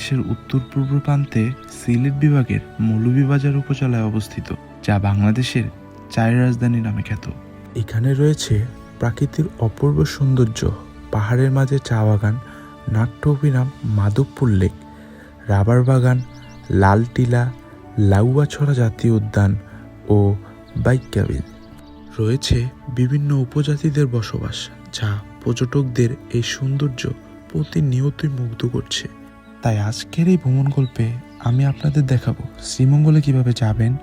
বাংলাদেশের উত্তর পূর্ব প্রান্তে সিলেট বিভাগের মৌলভীবাজার উপজেলায় অবস্থিত, যা বাংলাদেশের চায়ের রাজধানী নামে খ্যাত। এখানে রয়েছে প্রাকৃতিক অপূর্ব সৌন্দর্য, পাহাড়ের মাঝে চা বাগান, নাট্য অভিনাম মাধবপুর লেক, রাবার বাগান, লাল টিলা লাউয়াছড়া জাতীয় উদ্যান ও বাইকাবিল রয়েছে বিভিন্ন উপজাতিদের বসবাস, যা পর্যটকদের এই সৌন্দর্য প্রতিনিয়তই মুগ্ধ করছে। তাই আজকের এই ভ্রমণ গল্পে আমি আপনাদের দেখাবো শ্রীমঙ্গলে কীভাবে যাবেন,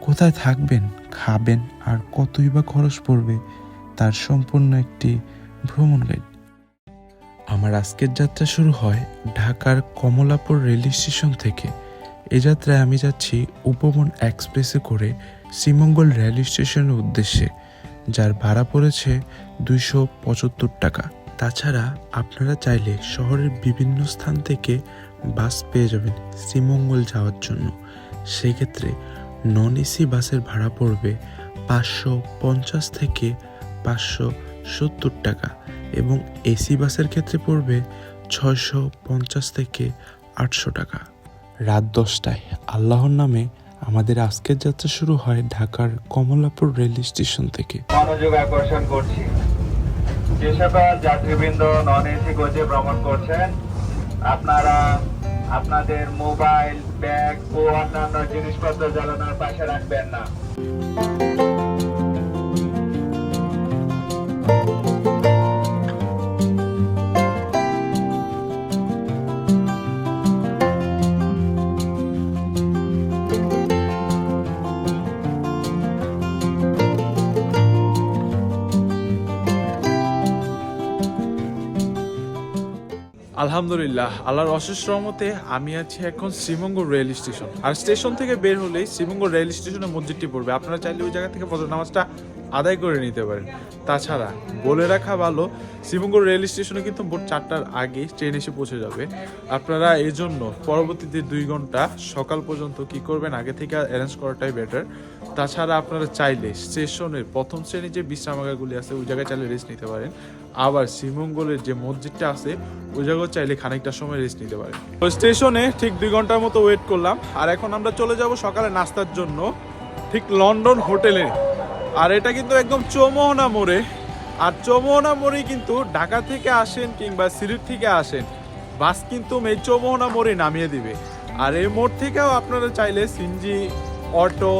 কোথায় থাকবেন, খাবেন আর কতই বা খরচ পড়বে তার সম্পূর্ণ একটি ভ্রমণ গাইড আমার আজকের যাত্রা শুরু হয় ঢাকার কমলাপুর রেল স্টেশন থেকে। এই যাত্রায় আমি যাচ্ছি উপবন এক্সপ্রেসে করে শ্রীমঙ্গল রেল স্টেশনের উদ্দেশ্যে, যার ভাড়া পড়েছে দুইশো পঁচাত্তর টাকা। তাছাড়া আপনারা চাইলে শহরের বিভিন্ন স্থান থেকে বাস পেয়ে যাবেন শ্রীমঙ্গল যাওয়ার জন্য। সেক্ষেত্রে নন এসি বাসের ভাড়া পড়বে পাঁচশো পঞ্চাশ থেকে পাঁচশো সত্তর টাকা এবং এসি বাসের ক্ষেত্রে পড়বে ছয়শো পঞ্চাশ থেকে আটশো টাকা। রাত দশটায় আল্লাহর নামে আমাদের আজকের যাত্রা শুরু হয় ঢাকার কমলাপুর রেল স্টেশন থেকে। মনোযোগ আকর্ষণ করছি। যে সকল যাত্রীবৃন্দ নন এসি কোচে ভ্রমণ করছেন। আপনারা আপনাদের মোবাইল, ব্যাগ ও অন্যান্য জিনিসপত্র জ্বালানোর পাশে রাখবেন না। আলহামদুলিল্লাহ, আল্লাহর অশেষ রহমতে আমি আছি এখন শ্রীমঙ্গল রেল স্টেশন। আর স্টেশন থেকে বের হলেই শ্রীমঙ্গল রেল স্টেশনের মসজিদটি পড়বে। আপনারা চাইলে ওই জায়গা থেকে ফজর নামাজটা আদায় করে নিতে পারেন। তাছাড়া বলে রাখা ভালো, শ্রীমঙ্গল রেল স্টেশনে কিন্তু ভোর চারটার আগে ট্রেন এসে পৌঁছে যাবে। আপনারা এই জন্য পরবর্তীতে দুই ঘণ্টা সকাল পর্যন্ত কি করবেন, আগে থেকে অ্যারেঞ্জ করাটাই বেটার তাছাড়া আপনারা চাইলে স্টেশনের প্রথম শ্রেণির যে বিশ্রামাগারগুলি আছে, ওই জায়গায় চাইলে রেস্ট নিতে পারেন। আবার শ্রীমঙ্গলের যে মসজিদটা আছে, ওই জায়গায় চাইলে খানিকটা সময় রেস্ট নিতে পারে তো স্টেশনে ঠিক দুই ঘণ্টার মতো ওয়েট করলাম। আর এখন আমরা চলে যাব সকালে নাস্তার জন্য, ঠিক লন্ডন হোটেলে আর এটা কিন্তু একদম চৌমোহনা মোড়ে। আর চৌমোহনা মোড়ে কিন্তু ঢাকা থেকে আসেন কিংবা সিলেট থেকে আসেন, বাস কিন্তু এই চৌমোহনা মোড়ে নামিয়ে দিবে। আর এই মোড় থেকেও আপনারা চাইলে সিনজি অটো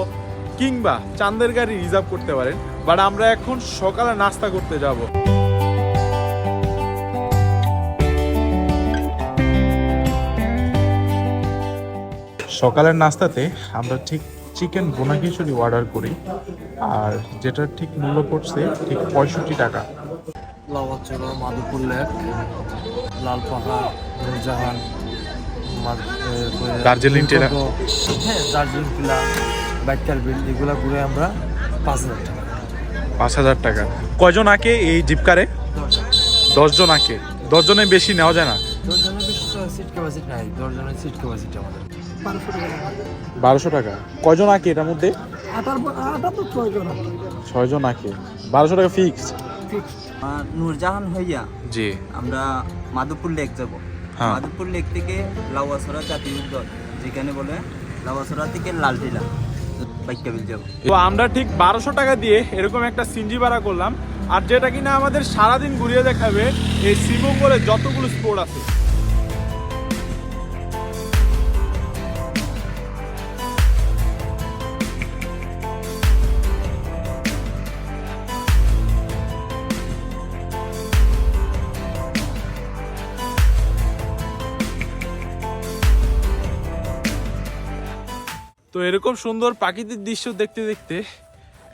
কিংবা চান্দের গাড়ি রিজার্ভ করতে পারেন। বাট আমরা এখন সকালে নাস্তা করতে যাব। সকালের নাস্তাতে আমরা ঠিক চিকেন বোনা খিচুড়ি অর্ডার করি আর যেটার ঠিক মূল্য পড়ছে ঠিক পঁয়ষট্টি টাকা। লেক লাল পাহাড় নূরজাহান দার্জিলিং। হ্যাঁ দার্জিলিং টিলা বাইকাল বিল এগুলো ঘুরে আমরা পাঁচ হাজার টাকা। পাঁচ হাজার টাকা। কয়জন আঁকে এই জিপকারে দশজন দশজন আঁকে। দশজনের বেশি নেওয়া যায় না। দশজনের বেশি সিট ক্যাপাসিটি নাই দশজনের সিট ক্যাপাসিটি আমাদের। বারোশো টাকা। কয়জন আঁকে এটার মধ্যে? ছয়জন আঁকে। বারোশো টাকা ফিক্সড আর নূরজাহান হইয়া জি। আমরা মাধবপুর লেক যাব। হ্যাঁ। মাধবপুর লেক থেকে লাউয়াছড়া জাতীয় উদ্যান যেখানে বলে লাউয়াছড়া থেকে লালটিলা তো আমরা ঠিক বারোশো টাকা দিয়ে এরকম একটা সিনজি ভাড়া করলাম। আর যেটা কিনা আমাদের সারাদিন ঘুরিয়ে দেখাবে এই শ্রীমঙ্গলে যতগুলো স্পোর্ট আছে। তো এরকম সুন্দর প্রাকৃতিক দৃশ্য দেখতে দেখতে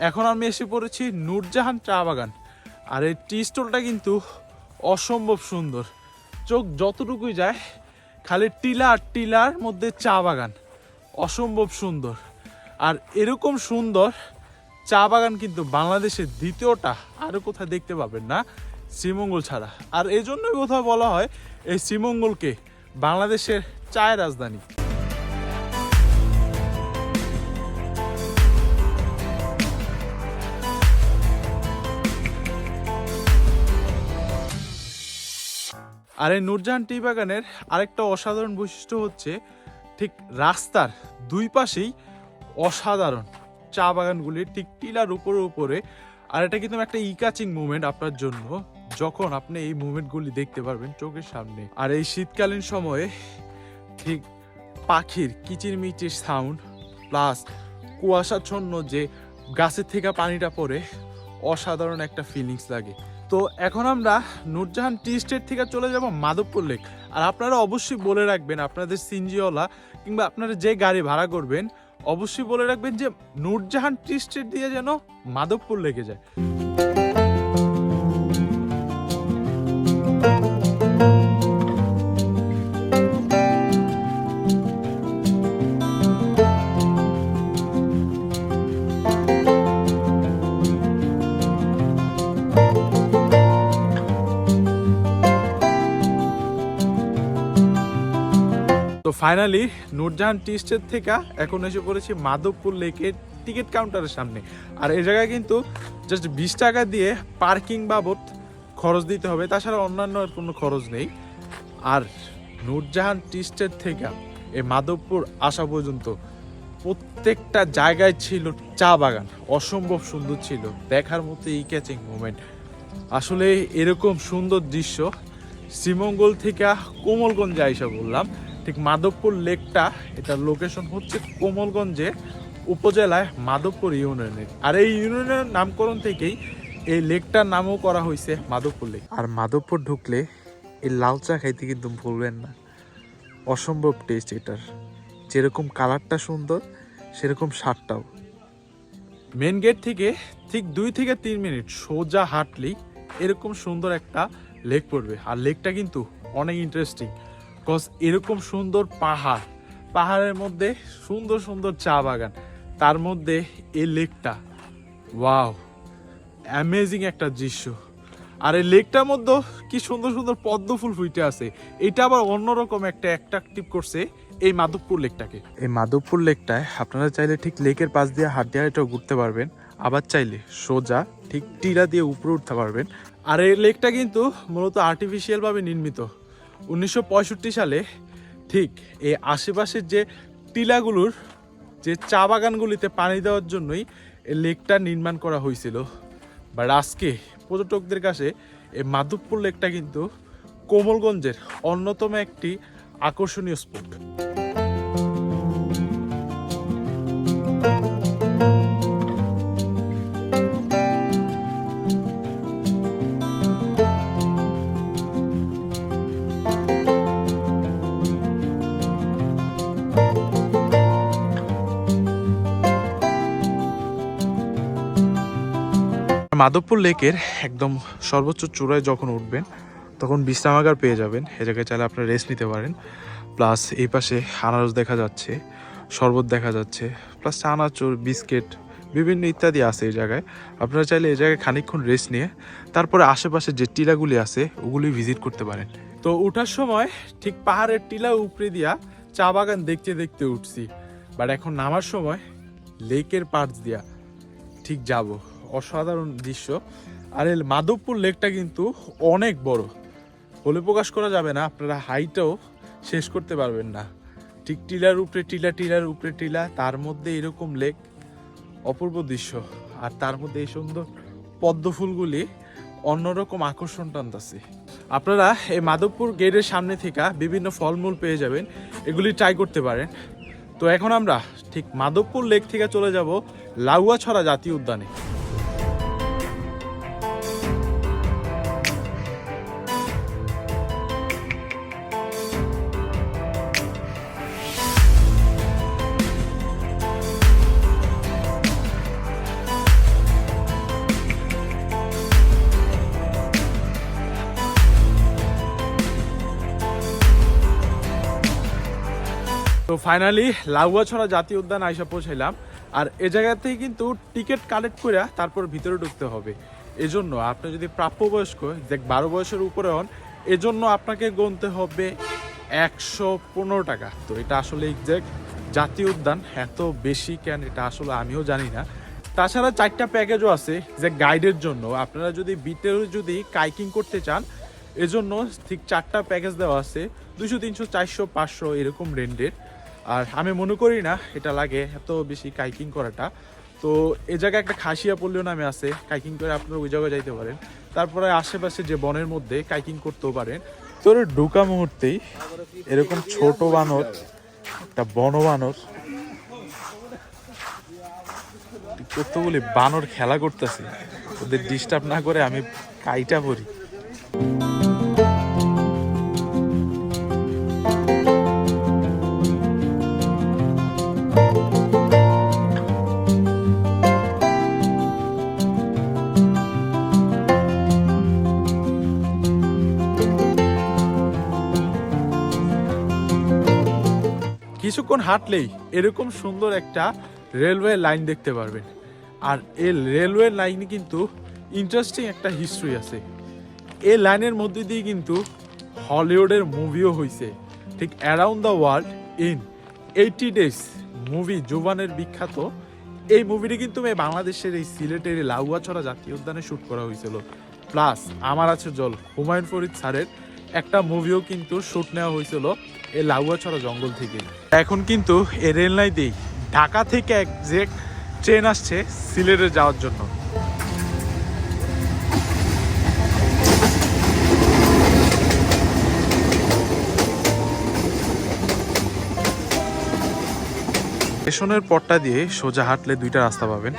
এখন আমি এসে পড়েছি নূরজাহান চা বাগান। আর এই টি স্টলটা কিন্তু অসম্ভব সুন্দর। চোখ যতটুকুই যায়, খালি টিলা আর টিলার মধ্যে চা বাগান। অসম্ভব সুন্দর। আর এরকম সুন্দর চা বাগান কিন্তু বাংলাদেশের দ্বিতীয়টা। আরও কোথায় দেখতে পাবেন না? শ্রীমঙ্গল ছাড়া। আর এই জন্যই কোথাও বলা হয়, এই শ্রীমঙ্গলকে বাংলাদেশের চায়ের রাজধানী। আর এই নূরজাহান টি বাগানের আরেকটা অসাধারণ বৈশিষ্ট্য হচ্ছে ঠিক রাস্তার দুই পাশেই অসাধারণ চা বাগানগুলি ঠিক টিলার উপরে উপরে। আর এটা কিন্তু একটা ইকাচিং মুভমেন্ট আপনার জন্য, যখন আপনি এই মুভমেন্টগুলি দেখতে পারবেন চোখের সামনে। আর এই শীতকালীন সময়ে ঠিক পাখির কিচিরমিচির সাউন্ড প্লাস কুয়াশাচ্ছন্ন যে গাছের থেকে পানিটা পড়ে, অসাধারণ একটা ফিলিংস লাগে। তো এখন আমরা নূরজাহান টি স্টেট থেকে চলে যাব মাধবপুর লেক। আর আপনারা অবশ্যই বলে রাখবেন, আপনাদের সিনজিওলা কিংবা আপনারা যে গাড়ি ভাড়া করবেন, অবশ্যই বলে রাখবেন যে নূরজাহান টি স্টেট দিয়ে যেন মাধবপুর লেকে যায়। ফাইনালি নূরজাহান টি স্টেট থেকে এখন এসে পড়েছি মাধবপুর লেকের টিকিট কাউন্টারের সামনে। আর এই জায়গায় কিন্তু জাস্ট বিশ টাকা দিয়ে পার্কিং বাবদ খরচ দিতে হবে। তাছাড়া অন্যান্য কোনো খরচ নেই। আর নূরজাহান টি স্টেট থেকে এই মাধবপুর আসা পর্যন্ত প্রত্যেকটা জায়গায় ছিল চা বাগান। অসম্ভব সুন্দর ছিল। দেখার মতো এই ক্যাচিং মোমেন্ট আসলে এরকম সুন্দর দৃশ্য শ্রীমঙ্গল থেকে কোমলগঞ্জে আইসা বললাম। ঠিক মাধবপুর লেকটা এটার লোকেশন হচ্ছে কোমলগঞ্জে উপজেলায় মাধবপুর ইউনিয়নের। আর এই ইউনিয়নের নামকরণ থেকেই এই লেকটার নামও করা হয়েছে মাধবপুর লেক। আর মাধবপুর ঢুকলে এই লাল চা খাইতে কিন্তু ভুলবেন না। অসম্ভব টেস্ট এটার। যেরকম কালারটা সুন্দর সেরকম স্বাদটাও। মেন গেট থেকে ঠিক দুই থেকে তিন মিনিট সোজা হাঁটলেই এরকম সুন্দর একটা লেক পড়বে। আর লেকটা কিন্তু অনেক ইন্টারেস্টিং কজ এরকম সুন্দর পাহাড় পাহাড়ের মধ্যে সুন্দর সুন্দর চা বাগান তার মধ্যে এই লেকটা ওয়াও অ্যামেজিং একটা দৃশ্য। আর এই লেকটার মধ্যে কি সুন্দর সুন্দর পদ্ম ফুল ফুটে আছে এটা আবার অন্যরকম একটা অ্যাট্রাকটিভ করছে এই মাধবপুর লেকটাকে। এই মাধবপুর লেকটায় আপনারা চাইলে ঠিক লেকের পাশ দিয়ে হাত দিয়ে এটাও ঘুরতে পারবেন আবার চাইলে সোজা ঠিক টিরা দিয়ে উপরে উঠতে পারবেন। আর এই লেকটা কিন্তু মূলত আর্টিফিশিয়ালভাবে নির্মিত। উনিশশো পঁয়ষট্টি সালে ঠিক এই আশেপাশের যে টিলাগুলোর যে চা বাগানগুলিতে পানি দেওয়ার জন্যই এই লেকটা নির্মাণ করা হয়েছিল। বা আজকে পর্যটকদের কাছে এই মাধবপুর লেকটা কিন্তু কোমলগঞ্জের অন্যতম একটি আকর্ষণীয় স্পট। মাধবপুর লেকের একদম সর্বোচ্চ চূড়ায় যখন উঠবেন, তখন বিশ্রামাগার পেয়ে যাবেন। এ জায়গায় চাইলে আপনারা রেস্ট নিতে পারেন। প্লাস এই পাশে আনারস দেখা যাচ্ছে, শরবত দেখা যাচ্ছে প্লাস চানাচুর, বিস্কিট, বিভিন্ন ইত্যাদি আছে এই জায়গায়। আপনারা চাইলে এই জায়গায় খানিকক্ষণ রেস্ট নিয়ে, তারপরে আশেপাশে যে টিলাগুলি আছে, ওগুলি ভিজিট করতে পারেন। তো ওঠার সময় ঠিক পাহাড়ের টিলা উপরে দিয়া চা বাগান দেখতে দেখতে উঠছি। বাট এখন নামার সময় লেকের পার্স দিয়া ঠিক যাব। অসাধারণ দৃশ্য। আর এই মাধবপুর লেকটা কিন্তু অনেক বড়। বলে প্রকাশ করা যাবে না, আপনারা হাইটাও শেষ করতে পারবেন না। ঠিক টিলার উপরে টিলা, টিলার উপরে টিলা, তার মধ্যে এরকম লেক, অপূর্ব দৃশ্য। আর তার মধ্যে এই সুন্দর পদ্ম ফুলগুলি অন্যরকম আকর্ষণ টানতাছে। আপনারা এই মাধবপুর গেটের সামনে থেকে বিভিন্ন ফলমূল পেয়ে যাবেন, এগুলি ট্রাই করতে পারেন। তো এখন আমরা ঠিক মাধবপুর লেক থেকে চলে যাব লাউয়াছড়া জাতীয় উদ্যানে। ফাইনালি লাউয়াছড়া জাতীয় উদ্যান আইসা পৌঁছাইলাম। আর এ জায়গাতেই কিন্তু টিকিট কালেক্ট করে তারপর ভিতরে ঢুকতে হবে। এজন্য আপনি যদি প্রাপ্যবয়স্ক যে বারো বয়সের উপরে হন, এজন্য আপনাকে গুনতে হবে একশো পনেরো টাকা। তো এটা আসলে এক্সাক্ট জাতীয় উদ্যান এত বেশি কেন এটা আসলে আমিও জানি না। তাছাড়া চারটা প্যাকেজও আছে যে গাইডের জন্য। আপনারা যদি বিটেও যদি কাইকিং করতে চান, এজন্য ঠিক চারটা প্যাকেজ দেওয়া আছে দুশো তিনশো, চারশো, পাঁচশো এরকম রেন্ডের আর আমি মনে করি না এটা লাগে, এত বেশি কাইকিং করাটা। তো এ জায়গায় একটা খাসিয়া পল্লীয় নামে আছে, কাইকিং করে আপনারা ওই জায়গায় যাইতে পারেন। তারপরে আশেপাশে যে বনের মধ্যে কাইকিং করতেও পারেন। তোর ঢুকা মুহূর্তেই এরকম ছোট বানর, একটা বন বানর, কতগুলি বানর খেলা করতেছে। ওদের ডিস্টার্ব না করে আমি কাইটা পড়ি কিছুক্ষণ হাঁটলেই এরকম সুন্দর একটা রেলওয়ে লাইন দেখতে পারবেন। আর এই রেলওয়ে লাইনে কিন্তু ইন্টারেস্টিং একটা হিস্ট্রি আছে। এই লাইনের মধ্যে দিয়ে কিন্তু হলিউডের মুভিও হয়েছে ঠিক around the world in eighty days movie জুবানের বিখ্যাত। এই মুভিটি কিন্তু বাংলাদেশের এই সিলেটের লাউয়াছড়া জাতীয় উদ্যানে শ্যুট করা হয়েছিল। প্লাস আমার আছে জল হুমায়ুন ফরিদ স্যারের একটা মুভিও কিন্তু শ্যুট নেওয়া হয়েছিল এই লাউয়া ছড়া জঙ্গল থেকে। এখন কিন্তু এই রেল লাইনেই ঢাকা থেকে এক যে ট্রেন আসছে, সিলেটে যাওয়ার জন্য। স্টেশনের পটটা দিয়ে সোজা হাঁটলে দুইটা রাস্তা পাবেন।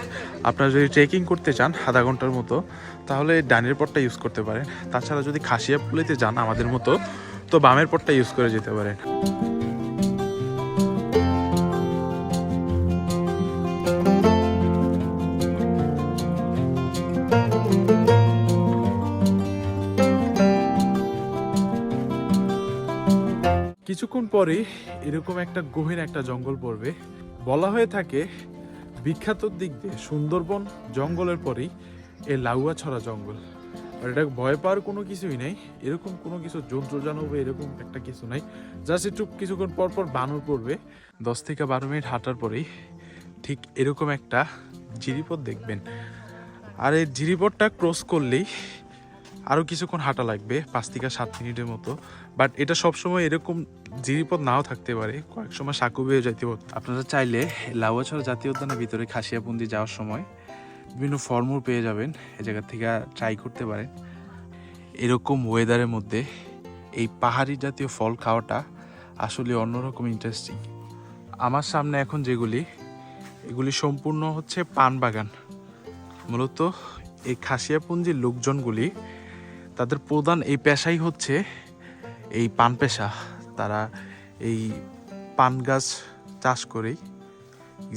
আপনারা যদি ট্রেকিং করতে চান আধা ঘণ্টার মতো, তাহলে ডানের পটটা ইউজ করতে পারেন। তাছাড়া যদি খাসিয়া পুলিতে যান আমাদের মতো, তো বামের পটটা ইউজ করে যেতে পারেন। কিছুক্ষণ পরে এরকম একটা গভীর একটা জঙ্গল পড়বে। বলা হয়ে থাকে, বিখ্যাত দিক দিয়ে সুন্দরবন জঙ্গলের পরেই এই লাউয়া ছড়া জঙ্গল। আর এটা ভয় পাওয়ার কোনো কিছুই নেই, এরকম কোনো কিছু যন্ত্র জানবে এরকম একটা কিছু নাই। জাস্ট একটু কিছুক্ষণ পর পর বানর পড়বে, দশ থেকে বারো মিনিট হাঁটার পরেই ঠিক এরকম একটা জিরিপথ দেখবেন। আর এই জিরিপথটা ক্রস করলেই আরও কিছুক্ষণ হাঁটা লাগবে, পাঁচ থেকে সাত মিনিটের মতো। বাট এটা সবসময় এরকম জিরিপথ নাও থাকতে পারে। কয়েক সময় সাঁকু বেয়ে যাইতে হতো আপনারা চাইলে লাউয়াছড়া জাতীয় উদ্যানের ভিতরে খাসিয়াপুঞ্জি যাওয়ার সময় বিভিন্ন ফর্মুল পেয়ে যাবেন। এ জায়গা থেকে ট্রাই করতে পারেন। এরকম ওয়েদারের মধ্যে এই পাহাড়ি জাতীয় ফল খাওয়াটা আসলে অন্যরকম ইন্টারেস্টিং আমার সামনে এখন যেগুলি, এগুলি সম্পূর্ণ হচ্ছে পান বাগান। মূলত এই খাসিয়াপুঞ্জির লোকজনগুলি তাদের প্রধান এই পেশাই হচ্ছে এই পান পেশা। তারা এই পান গাছ চাষ করেই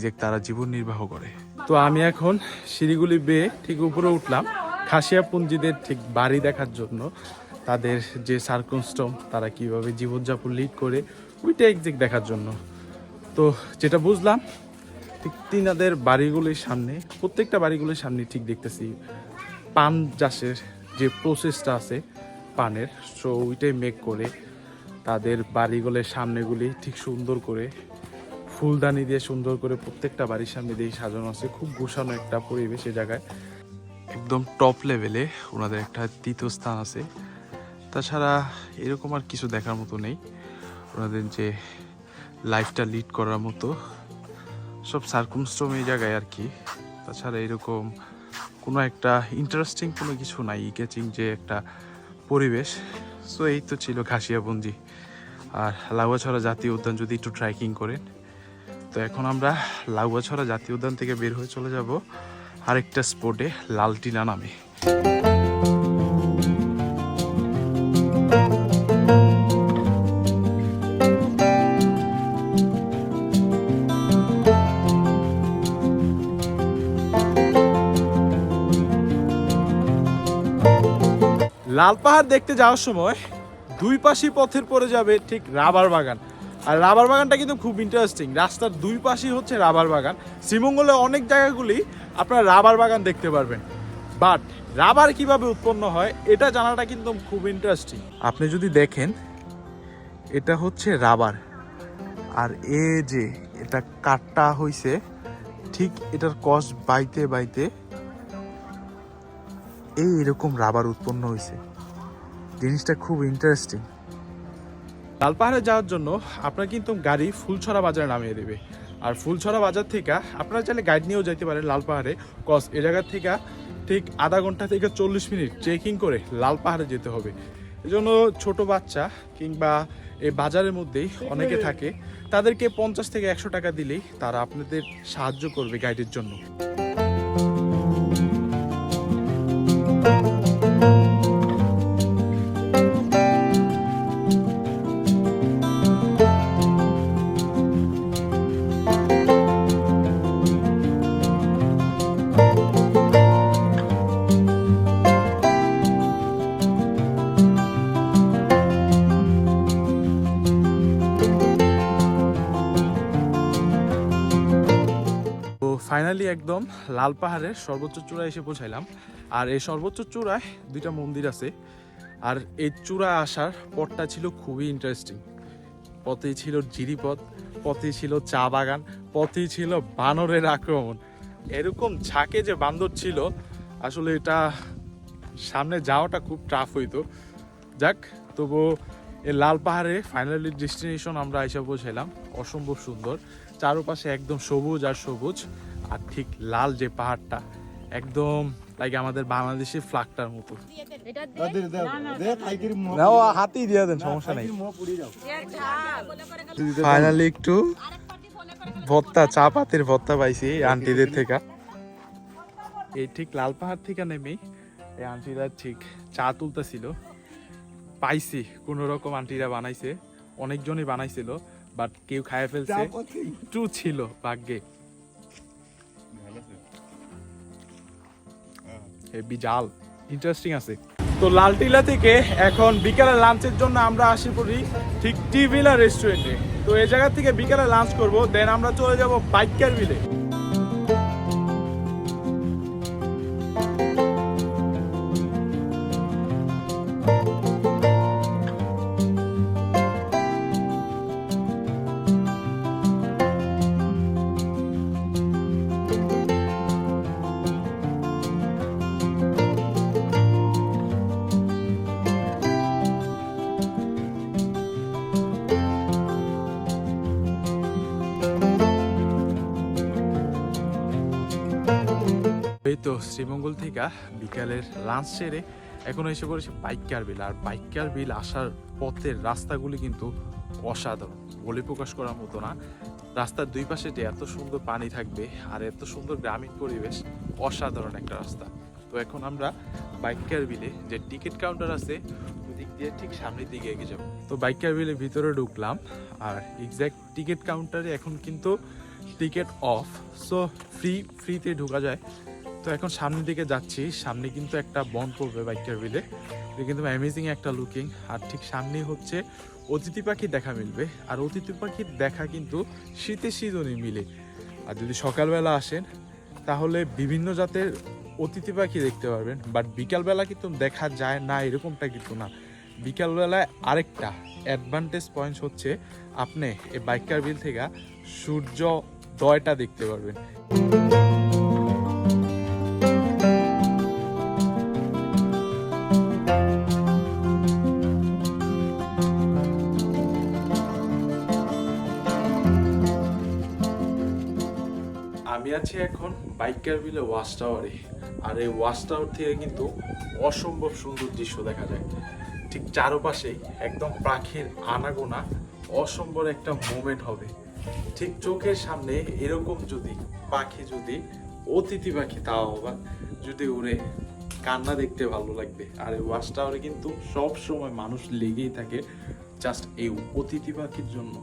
যে তারা জীবন নির্বাহ করে। তো আমি এখন সিঁড়িগুলি বেয়ে ঠিক উপরে উঠলাম। খাসিয়া পুঞ্জিদের ঠিক বাড়ি দেখার জন্য তাদের যে সার্কনস্টম তারা কীভাবে জীবনযাপন লিড করে, ওইটা একজ্যাক্ট দেখার জন্য। তো যেটা বুঝলাম, ঠিক তিনাদের বাড়িগুলির সামনে, প্রত্যেকটা বাড়িগুলির সামনে ঠিক দেখতেছি। পান চাষের যে প্রসেসটা আছে পানের সো ওইটাই মেক করে তাদের বাড়িগুলোর সামনেগুলি ঠিক সুন্দর করে ফুলদানি দিয়ে সুন্দর করে প্রত্যেকটা বাড়ির সামনে দিয়ে সাজানো আছে। খুব গোছানো একটা পরিবেশ এই জায়গায়। একদম টপ লেভেলে ওনাদের একটা তীর্থস্থান আছে। তাছাড়া এরকম আর কিছু দেখার মতো নেই। ওনাদের যে লাইফটা লিড করার মতো সব সার্কুমস্টম এই জায়গায় আর কি। তাছাড়া এরকম কোনো একটা ইন্টারেস্টিং কোনো কিছু নাই ইকেচিং যে একটা পরিবেশ। সো এই তো ছিল ঘাসিয়াবন্দি। আর লাউয়াছড়া জাতীয় উদ্যান যদি একটু ট্রাইকিং করেন, তো এখন আমরা লাউয়াছড়া জাতীয় উদ্যান থেকে বের হয়ে চলে যাব আরেকটা স্পটে লালটিনা নামে। লাল পাহাড় দেখতে যাওয়ার সময় দুই পাশই পথের পরে যাবে ঠিক রাবার বাগান। আর রাবার বাগানটা কিন্তু খুব ইন্টারেস্টিং রাস্তার দুই পাশই হচ্ছে রাবার বাগান। শ্রীমঙ্গলে অনেক জায়গাগুলি আপনারা রাবার বাগান দেখতে পারবেন। বাট রাবার কীভাবে উৎপন্ন হয়, এটা জানাটা কিন্তু খুব ইন্টারেস্টিং আপনি যদি দেখেন, এটা হচ্ছে রাবার। আর এ যে এটা কাটটা হইছে, ঠিক এটার কস বাইতে বাইতে এই এরকম রাবার উৎপন্ন হয়েছে। জিনিসটা খুব ইন্টারেস্টিং লালপাহাড়ে যাওয়ার জন্য আপনার কিন্তু গাড়ি ফুলছড়া বাজারে নামিয়ে দেবে। আর ফুলছড়া বাজার থেকে আপনারা চাইলে গাইড নিয়েও যেতে পারেন লালপাহাড়ে কস এ জায়গার থেকে ঠিক আধা ঘণ্টা থেকে চল্লিশ মিনিট ট্রেকিং করে লালপাহাড়ে যেতে হবে। এজন্য ছোট বাচ্চা কিংবা এই বাজারের মধ্যেই অনেকে থাকে, তাদেরকে পঞ্চাশ থেকে একশো টাকা দিলেই তারা আপনাদের সাহায্য করবে গাইডের জন্য। ফাইনালি একদম লাল পাহাড়ের সর্বোচ্চ চূড়ায় এসে পৌঁছাইলাম। আর এই সর্বোচ্চ চূড়ায় দুইটা মন্দির আছে। আর এই চূড়ায় আসার পথটা ছিল খুবই ইন্টারেস্টিং পথেই ছিল জিরিপথ, পথেই ছিল চা বাগান, পথেই ছিল বানরের আক্রমণ। এরকম ঝাঁকে যে বান্দর ছিল, আসলে এটা সামনে যাওয়াটা খুব টাফ হইতো। যাক তবু এই লাল পাহাড়ে ফাইনালি ডেস্টিনেশন আমরা এসে পৌঁছাইলাম। অসম্ভব সুন্দর। চারপাশে একদম সবুজ আর সবুজ। আর ঠিক লাল যে পাহাড়টা একদম লাইক আমাদের বাংলাদেশের ফ্ল্যাগটার মতো। হাতেই দিয়ে দেন সমস্যা নেই। ফাইনালি একটু ভত্তা চা পাতের ভত্তা পাইছি এই আন্টিদের থেকে। এই ঠিক লাল পাহাড় থেকে নেমে এই আন্টিরা ঠিক চা তুলতেছিল। পাইছি কোন রকম আন্টিরা বানাইছে অনেকজনই বানাইছিল বাট কেউ খায় ফেলছে। একটু ছিল ভাগ্যে। হেভি জাল ইন্টারেস্টিং আছে। তো লালটিলা থেকে এখন বিকালে লাঞ্চের জন্য আমরা আসি পড়ি ঠিক টিভিলা রেস্টুরেন্টে তো এই জায়গা থেকে বিকালে লাঞ্চ করব দেন আমরা চলে যাব বাইকার বিলে তো শ্রীমঙ্গল থেকে বিকালের লাঞ্চ সেরে এখন এসে পড়েছে বাইকার বিল। আর বাইকার বিল আসার পথের রাস্তাগুলি কিন্তু অসাধারণ, বলে প্রকাশ করার মতো না। রাস্তার দুই পাশে যে এত সুন্দর পানি থাকবে আর এত সুন্দর গ্রামীণ পরিবেশ, অসাধারণ একটা রাস্তা। তো এখন আমরা বাইকার বিলে যে টিকিট কাউন্টার আছে ওদিক দিয়ে ঠিক সামনের দিকে এগিয়ে যাব। তো বাইকার বিলে ভিতরে ঢুকলাম আর এক্স্যাক্ট টিকিট কাউন্টারে এখন কিন্তু টিকিট অফ সো ফ্রি ফ্রিতে ঢোকা যায়। তো এখন সামনের দিকে যাচ্ছি। সামনে কিন্তু একটা বন পড়বে বাইকের বিলে কিন্তু অ্যামেজিং একটা লুকিং আর ঠিক সামনেই হচ্ছে অতিথি পাখির দেখা মিলবে। আর অতিথি পাখির দেখা কিন্তু শীতের সিজনে মিলে। আর যদি সকালবেলা আসেন, তাহলে বিভিন্ন জাতের অতিথি পাখি দেখতে পারবেন। বাট বিকালবেলা কিন্তু দেখা যায় না, এরকমটা কিন্তু না। বিকালবেলায় আরেকটা অ্যাডভান্টেজ পয়েন্ট হচ্ছে, আপনি এই বাইকার বিল থেকে সূর্য দয়টা দেখতে পারবেন। আছি এখন বাইকার বিলে ওয়াচ টাওয়ারে আর এই ওয়াচ টাওয়ার থেকে কিন্তু অসম্ভব সুন্দর দৃশ্য দেখা যায়। ঠিক চারপাশেই একদম পাখির আনাগোনা, অসম্ভব একটা মোমেন্ট হবে। ঠিক চোখের সামনে এরকম যদি পাখি যদি অতিথি পাখি, তাও আবার যদি উড়ে কান্না দেখতে ভালো লাগবে। আর এই ওয়াচ টাওয়ারে কিন্তু সব সময় মানুষ লেগেই থাকে জাস্ট এই অতিথি পাখির জন্য।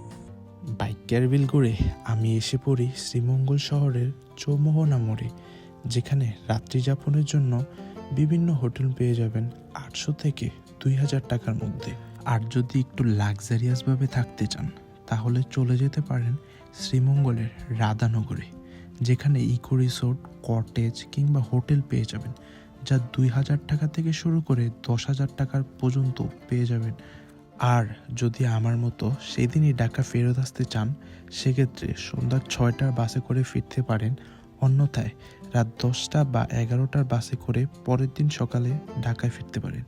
বাইকের বিল করে আমি এসে পড়ি শ্রীমঙ্গল শহরের চৌমোহনা মোড়ে যেখানে রাত্রি যাপনের জন্য বিভিন্ন হোটেল পেয়ে যাবেন আটশো থেকে দুই হাজার টাকার মধ্যে। আর যদি একটু লাক্সারিয়াসভাবে থাকতে চান, তাহলে চলে যেতে পারেন শ্রীমঙ্গলের রাধানগরে যেখানে ইকো রিসোর্ট, কটেজ কিংবা হোটেল পেয়ে যাবেন, যা দুই হাজার টাকা থেকে শুরু করে দশ হাজার টাকার পর্যন্ত পেয়ে যাবেন আর যদি আমার মতো সেদিনই ঢাকা ফেরত আসতে চান, সেক্ষেত্রে সন্ধ্যা ছয়টার বাসে করে ফিরতে পারেন। অন্যথায় রাত দশটা বা এগারোটার বাসে করে পরের দিন সকালে ঢাকায় ফিরতে পারেন।